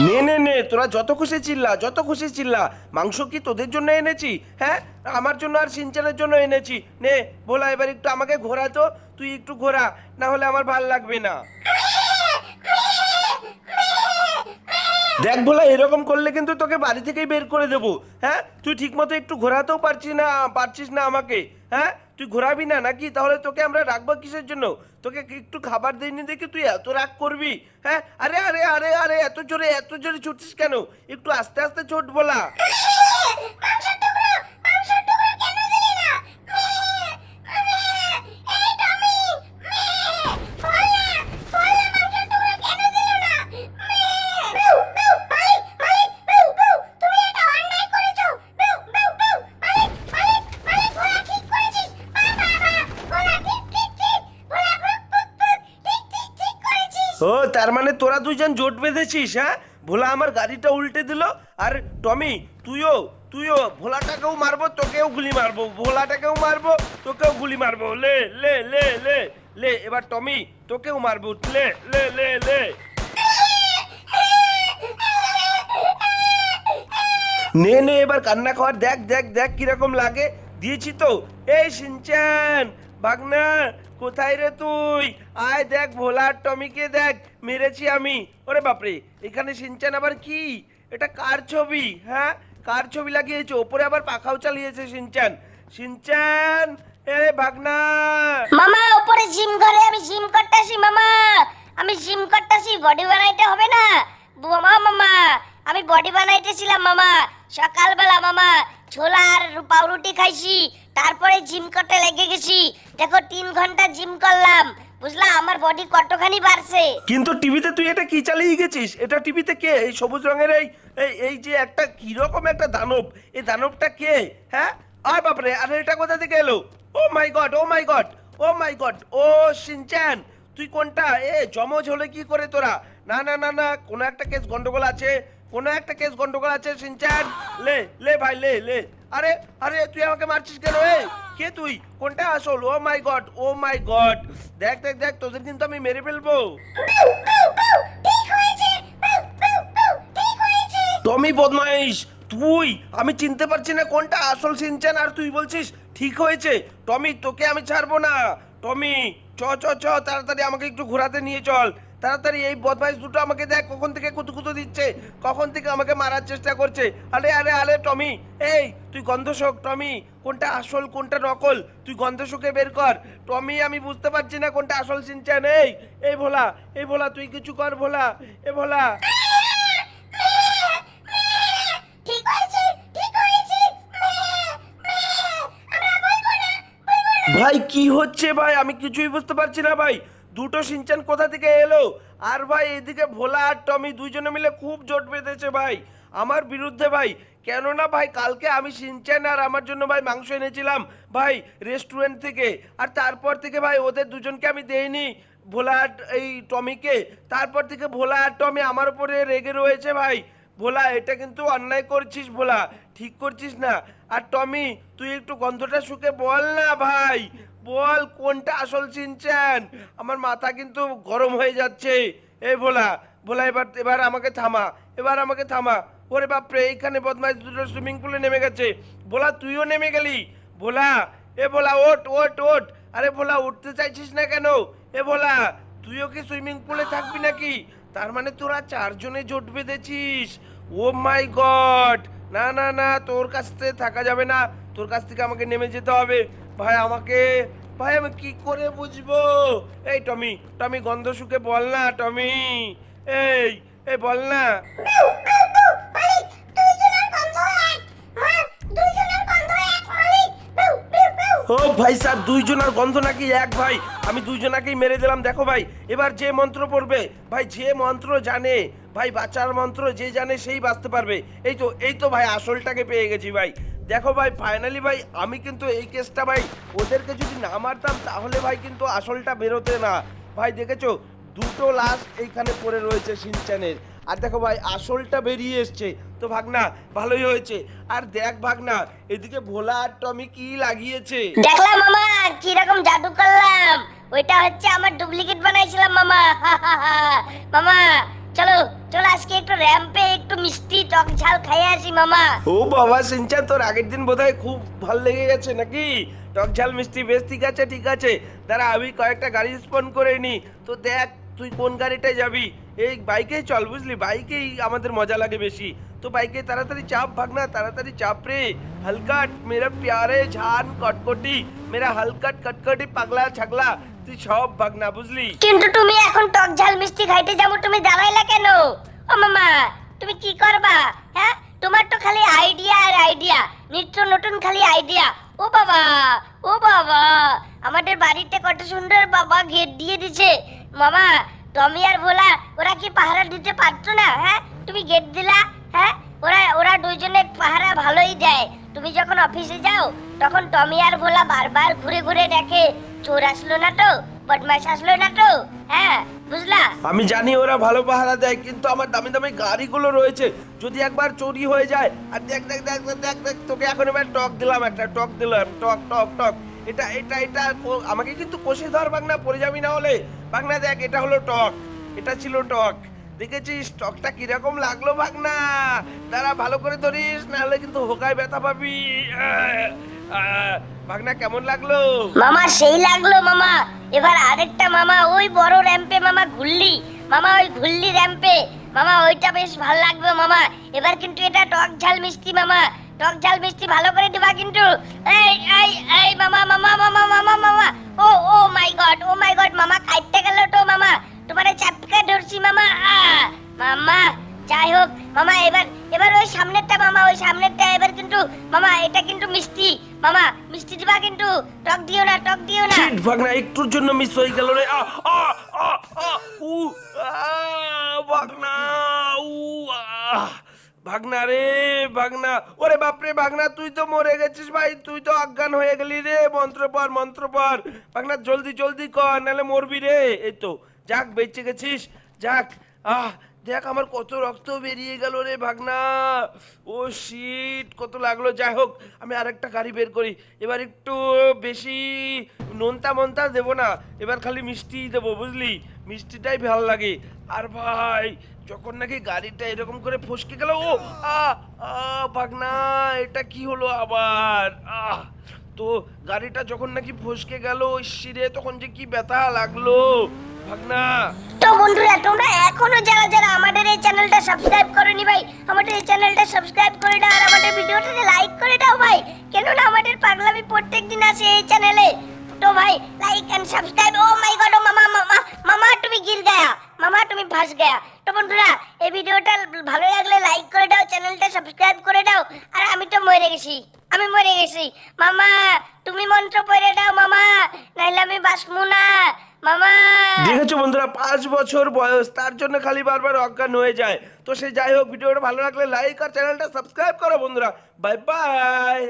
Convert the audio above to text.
নে নে নে, তোরা যত খুশি চিল্লা, যত খুশি চিল্লা। মাংস কি তোদের জন্য এনেছি? হ্যাঁ? আমার জন্য আর সিনচানের জন্য এনেছি। নে, ভোলা, এবার একটু আমাকে ঘোরা তো। তুই একটু ঘোরা, না হলে আমার ভালো লাগবে না। দেখ ভোলা, এরকম করলে কিন্তু তোকে বাড়ি থেকেই বের করে দেবো। হ্যাঁ? তুই ঠিক মতো একটু ঘোরাতেও পারছিস না পারছিস না আমাকে। হ্যাঁ? তুই ঘোরাবি না নাকি? তাহলে তোকে আমরা রাখব কিসের জন্য? তোকে একটু খাবার দিইনি দেখি তুই এত রাগ করবি? হ্যাঁ? আরে আরে আরে আরে, এত জোরে এত জোরে ছুটছিস কেন? একটু আস্তে আস্তে ছোট বলা। তার মানে তোরা দুজন জোট বেঁধেছিস হ্যাঁ? ভোলা আমার গাড়িটা উল্টে দিল, আর টমি, তুইও তুইও, ভোলাটাকেও মারবো, তোকেও গুলি মারবো, ভোলাটাকেও মারবো, তোকেও গুলি মারবো, লে লে লে লে লে, এবার টমি, তোকেও মারবো, লে লে লে লে। নে নে, এবার কান্না কর দেখ দেখ দেখ কীরকম লাগে, দিয়েছি তো। এই সিনচান ভাগনা কোথায় রে তুই? আয় দেখ ভোলা টমিকে দেখ, মেরেছি আমি। ওরে বাপরে, এখানে সিনচান আবার কি? এটা কার ছবি? হ্যাঁ? কার ছবি লাগিয়েছে? ওপরে আবার পাখাও চালিয়েছে সিনচান সিনচান এ ভাগনা। মামা উপরে জিম করে আমি জিম করতেছি, মামা। আমি জিম করতেছি, বডি বানাইতে হবে না। মামা মামা, আমি বডি বানাইতেছিলাম, মামা। সকালবেলা, মামা ছোলা আর পাউরুটি খাইছি তারপরে জিম করতে লেগে গেছি। দেখো, তিন ঘণ্টা জিম করলাম। বুঝলা, আমার বডি কতখানি বাড়ছে। কিন্তু টিভিতে তুই এটা কি চালিয়ে গেছিস? এটা টিভিতে কে? এই সবুজ রঙের এই এই এই যে একটা কীরকম একটা দানব। এই দানবটা কে? হ্যাঁ? আয় বাপরে, আরে এটা কোথা থেকে এলো? ও my god, oh my god, oh my god, O Shinchan, তুই কোনটা? এ, জমজ হলে কি করে তোরা? না না না না, কোনো একটা কেস গন্ডগোল আছে। কোনো একটা কেস গন্ডগোল আছে সিনচ্যান লে লে ভাই, লে লে। আরে আরে, তুই আমাকে মারছিস কেন এ কে তুই? কোনটা আসল? Oh my god, oh my god. দেখ দেখ দেখ, তোদের কিন্তু আমি মেরে ফেলব। টমি বদমাইশ, তুই? আমি চিনতে পারছি না কোনটা আসল সিনচান, আর তুই বলছিস ঠিক হয়েছে। টমি, তোকে আমি ছাড়বো না। টমি চ চ চ, তাড়াতাড়ি আমাকে একটু ঘোরাতে নিয়ে চল। তাড়াতাড়ি এই বদমাইশ দুটো আমাকে দেখ, কখন থেকে কুতুকুতু দিচ্ছে, কখন থেকে আমাকে মারার চেষ্টা করছে। আরে আরে আরে, টমি, এই, তুই গন্ধ শোক, টমি, কোনটা আসল, কোনটা নকল, তুই গন্ধ শুকে বের কর। টমি, আমি বুঝতে পারছি না কোনটা আসল সিনচান এই এই ভোলা এই ভোলা, তুই কিছু কর, ভোলা, এ ভোলা ঠিক হয়েছে ঠিক হয়েছে ভাই, কি হচ্ছে ভাই? আমি কিছুই বুঝতে পারছি না ভাই। দুটো সিনচান কোথা থেকে এলো? আর ভাই, এদিকে ভোলা আর টমি দুইজনে মিলে খুব জোট বেঁধেছে ভাই। আমার বিরুদ্ধে ভাই। কেননা ভাই, কালকে আমি সিনচান আর আমার জন্য ভাই মাংস এনেছিলাম ভাই রেস্টুরেন্ট থেকে। আর তারপর থেকে ভাই, ওদের দুজনকে আমি দেইনি ভোলা আর এই টমিকে। তারপর থেকে ভোলা আর টমি আমার উপরে রেগে রয়েছে ভাই। ভোলা, এটা কিন্তু অন্যায় করছিস ভোলা, ঠিক করছিস না। আর টমি, তুই একটু গন্ধটা শুকে বল না ভাই, বল কোনটা আসল চিনছেন আমার মাথা কিন্তু গরম হয়ে যাচ্ছে। এই ভোলা ভোলা, এবার এবার আমাকে থামা, এবার আমাকে থামা। ওরে বাপরে, এইখানে বদমাইশ দুটো সুইমিং পুলে নেমে গেছে। ভোলা, তুইও নেমে গেলি? ভোলা, এ ভোলা ওট ওট ওট আরে ভোলা, উঠতে চাইছিস না কেন? এ ভোলা, তুইও কি সুইমিং পুলে থাকবি নাকি? তার মানে তোরা চারজনে জোট বেঁধেছিস? ও মাই গড! না না না, তোর কাছ থেকে থাকা যাবে না। তোর কাছ থেকে আমাকে নেমে যেতে হবে। ভাই, আমাকে, ভাই, আমি কি করে বুঝব? এই টমি টমি, গন্ধ শুকে বল না, টমি। এই এই, বল না। ও ভাই স্যার দুইজনের গন্ধ নাকি এক ভাই। আমি দুইজনাকেই মেরে দিলাম, দেখো ভাই। এবার যে মন্ত্র পড়বে, ভাই যে মন্ত্র জানে, ভাই বাঁচার মন্ত্র যে জানে সেই বাঁচতে পারবে। এই তো এই তো ভাই, আসলটাকে পেয়ে গেছি ভাই। দেখো ভাই ফাইনালি ভাই, আমি কিন্তু এই কেসটা ভাই, ওদেরকে যদি না মারতাম, তাহলে ভাই কিন্তু আসলটা বেরোতে না। ভাই, দেখেছ? দুটো লাশ এইখানে পড়ে রয়েছে সিনচানের আর দেখো ভাই আসলটা বেরিয়ে এসছে। তো ভাগনা ভালোই হয়েছে। আর দেখ ভাগনা এদিকে ভোলা আর টমি কি লাগিয়েছে? দেখলাম মামা কীরকম জাদু করলাম। ওইটা হচ্ছে আমার ডুপ্লিকেট বানাইছিলাম মামা। মামা চলো চলো আজকে একটু র্যাম্পে একটু মিষ্টি টক ঝাল খাইয়ে আসি মামা। ও বাবা সিনচান তোর আগের দিন বোধহয় খুব ভালো লেগে গেছে নাকি? টক ঝাল মিষ্টি বেশ ঠিক আছে ঠিক আছে। দাঁড়া আমি কয়েকটা গাড়ি স্পন করে নি। তো দেখ তুই কোন গাড়িটায় যাবি? এই বাইকেই চল বুঝলি, বাইকেই আমাদের মজা লাগে বেশি। তো বাইকে তাড়াতাড়ি চাপ ভাগনা তাড়াতাড়ি চাপ রে। হালকাট, মেরা প্যারে ঝান কটকটি, মেরা হালকাট কটকটি পাগলা ছাগলা, তুই সব ভাগনা বুঝলি? কিন্তু তুমি এখন টক ঝাল মিষ্টি খাইতে যাব, তুমি দাঁড়াইলা কেন? ও মামা, তুমি কি করবা হ্যাঁ? তোমার তো খালি আইডিয়া আর আইডিয়া নিত্য নতুন খালি আইডিয়া ও বাবা ও বাবা, আমাদের বাড়িতে কত সুন্দর বাবা গেট দিয়ে দিছে। মামা টমি আর ভোলা ওরা কি পাহারা দিতে পারতো না হ্যাঁ? তুমি গেট দিলা হ্যাঁ? ওরা ওরা দুইজনে পাহারা ভালোই দেয়। তুমি যখন অফিসে যাও তখন টমি আর ভোলা বারবার ঘুরে ঘুরে দেখে চোর আসলো না তো? বদমাস আসলো না তো? হ্যাঁ? বুঝলা? আমি জানি ওরা ভালো পাহারা দেয় কিন্তু আমার দামি দামি গাড়িগুলো রয়েছে। যদি একবার চুরি হয়ে যায় আর দেখ দেখ দেখ দেখ, দেখ দেখ তোকে এখন এবার টক দিলাম একটা টক দিলাম টক টক টক। এটা এটা এটা আমাকে কিন্তু কষে ধর বাংনা পড়ে যাবি না হলে। বাংনা দেখ, এটা হলো টক, এটা ছিল টক। দেখেছিস, টকটা কীরকম লাগল বাগনা দাঁড়া, ভালো করে ধরিস, না হলে কিন্তু হোকায় ব্যথা পাবি। বাগনা কেমন লাগল? মামা, সেই লাগল মামা। এবার আরেকটা মামা, ওই বড় র্যাম্পে মামা ঘুরলি। মামা, ওই ঘুরলি র্যাম্পে। মামা, ওইটা বেশ ভালো লাগবে মামা। এবার কিন্তু এটা টক ঝাল মিষ্টি মামা। টক ঝাল মিষ্টি ভালো করে দিবা কিন্তু। এই এই এই মামা মামা মামা মামা মামা। ও ও my god oh my god মামা খাইতে গেল তো মামা। তোমারে চাপকা ধরছি মামা। আহ, মামা যাই হোক মামা এবার এবার ওই সামনেরটা মামা ওই সামনেরটা এবার কিন্তু মামা এটা কিন্তু মিষ্টি। মামা মিষ্টি দিবা কিন্তু টক দিও না টক দিও না। শিট ভাগনা একটুর জন্য মিস হয়ে গেল রে। আ আ আ আ উ আ ভাগনা উ আ। ভাগনা রে, ভাগনা। ওরে বাপরে, ভাগনা, তুই তো মরে গেছিস ভাই, তুই তো অজ্ঞান হয়ে গেলি রে, মন্ত্র পর মন্ত্র পর। ভাগনা, জলদি জলদি কর, নাহলে মরবি রে। এই তো, যাক, বেঁচে গেছিস, যাক। আহ দেখ আমার কত রক্ত বেরিয়ে গেল রে ভাগনা। ও শিট কত লাগল। যাই হোক, আমি আরেকটা গাড়ি বের করি। এবার একটু বেশি নোনতা মনতা দেবো না। এবার খালি মিষ্টি দেবো, বুঝলি? মিষ্টিটাই ভালো লাগে। আর ভাই, যখন নাকি গাড়িটা এরকম করে ফসকে গেল, ও আ, ভাগনা, এটা কি হলো আবার? আহ! তো গাড়িটা যখন নাকি ফসকে গেল, ওই শিরে তখন যে কি ব্যথা লাগল। তো বন্ধুরা, তোমরা এখনও যারা যারা আমাদের এই চ্যানেলটা সাবস্ক্রাইব করনি ভাই, আমাদের এই চ্যানেলটা সাবস্ক্রাইব করে দাও আর আমাদের ভিডিওটাতে লাইক করে দাও ভাই। কেননা আমাদের পাগলামি প্রত্যেকদিন আসে এই চ্যানেলে তো ভাই like and subscribe oh my god মামা মামা মামা, তুমি গির গয়া। মামা, তুমি ফাঁস গয়া। তো বন্ধুরা, এই ভিডিওটা ভালো লাগলে লাইক করে দাও, চ্যানেলটা সাবস্ক্রাইব করে দাও। আর আমি তো মরে গেছি। আমি মরে গেছি। মামা, তুমি মন্ত্র পড়ে দাও, মামা। নাইলে আমি বাসমু না। দেখেছ বন্ধুরা, পাঁচ বছর বয়স, তার জন্য খালি বারবার অজ্ঞান হয়ে যায়। তো সে যাই হোক, ভিডিওটা ভালো লাগলে লাইক আর চ্যানেলটা সাবস্ক্রাইব করো বন্ধুরা। Bye bye